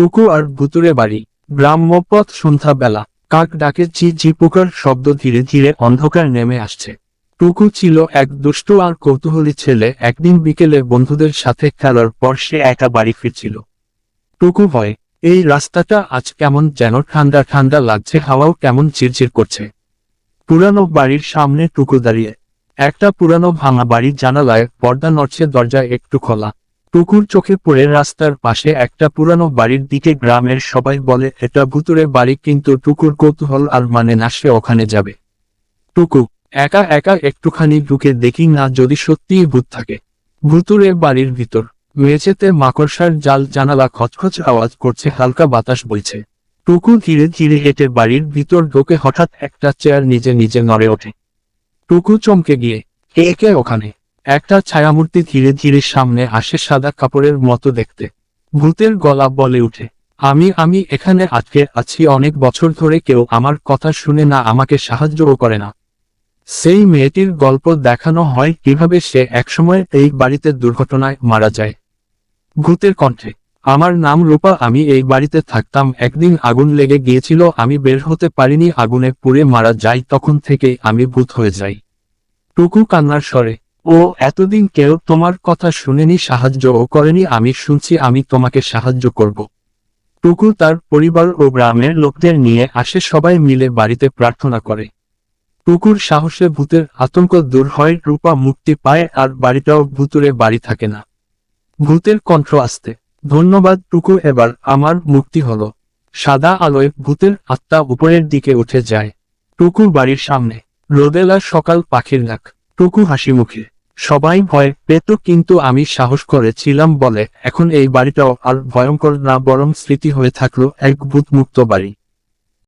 টুকু আর ভুতুরে বাড়ি। গ্রাম্যপথ সন্ধ্যাবেলা। কাক ডাকে জি জি পোকার শব্দ ধীরে ধীরে অন্ধকার নেমে আসছে। টুকু ছিল এক দুষ্ট আর কৌতূহলী ছেলে। একদিন বিকেলে বন্ধুদের সাথে খেলার পর সে একা বাড়ি ফিরছিল। টুকু ভয়, এই রাস্তাটা আজ কেমন যেন ঠান্ডা ঠান্ডা লাগছে, হাওয়াও কেমন চিরচির করছে। পুরানো বাড়ির সামনে টুকু দাঁড়িয়ে। একটা পুরানো ভাঙা বাড়ির জানালায় পর্দা নড়ছে দরজা একটু খোলা। টুকুর চোখে পড়ে রাস্তার পাশে একটা পুরানো বাড়ির দিকে গ্রামের সবাই বলে, এটা ভুতুরে বাড়ি, কিন্তু টুকুর কৌতূহল আর মানে না, সে ওখানে যাবে। টুকু, একা একা একটুখানি ঢুকে দেখি না, যদি সত্যিই ভূত থাকে। ভুতুরে বাড়ির ভিতর, মেঝেতে মাকড়সার জাল, জানালা খচখচ আওয়াজ করছে, হালকা বাতাস বইছে। টুকু ধীরে ধীরে হেঁটে বাড়ির ভিতর ঢোকে, হঠাৎ একটা চেয়ার নিজে নিজে নড়ে ওঠে। টুকু চমকে গিয়ে, কে কে ওখানে? একটা ছায়ামূর্তি ধীরে ধীরে সামনে আসে সাদা কাপড়ের মতো দেখতে। ভূতের গলা বলে উঠে, আমি আমি এখানে আজকে আছি অনেক বছর ধরে কেউ আমার কথা শুনে না, আমাকে সাহায্যও করে না। সেই মেয়েটির গল্প দেখানো হয় কীভাবে সে একসময় এই বাড়িতে দুর্ঘটনায় মারা যায়। ভূতের কণ্ঠে, আমার নাম রূপা, আমি এই বাড়িতে থাকতাম, একদিন আগুন লেগে গিয়েছিল, আমি বের হতে পারিনি, আগুনে পুড়ে মারা যাই, তখন থেকেই আমি ভূত হয়ে যাই। টুকু কান্নার স্বরে ও, এতদিন কেউ তোমার কথা শুনেনি, সাহায্যও করেনি, আমি শুনছি আমি তোমাকে সাহায্য করব। টুকু তার পরিবার ও গ্রামের লোকদের নিয়ে আসে, সবাই মিলে বাড়িতে প্রার্থনা করে। টুকুর সাহসে ভূতের আতঙ্ক দূর হয়, রূপা মুক্তি পায় আর বাড়িটাও ভূতুরে বাড়ি থাকে না। ভূতের কণ্ঠ আসতে, ধন্যবাদ টুকু, এবার আমার মুক্তি হলো। সাদা আলোয় ভূতের আত্মা উপরের দিকে উঠে যায়। টুকুর বাড়ির সামনে, রোদেলা সকাল পাখির ডাক। টুকু হাসি মুখে। সবাই ভয় পেত কিন্তু আমি সাহস করেছিলাম বলে, এখন এই বাড়িটাও আর ভয়ঙ্কর না বরং স্মৃতি হয়ে থাকল এক ভূতমুক্ত বাড়ি।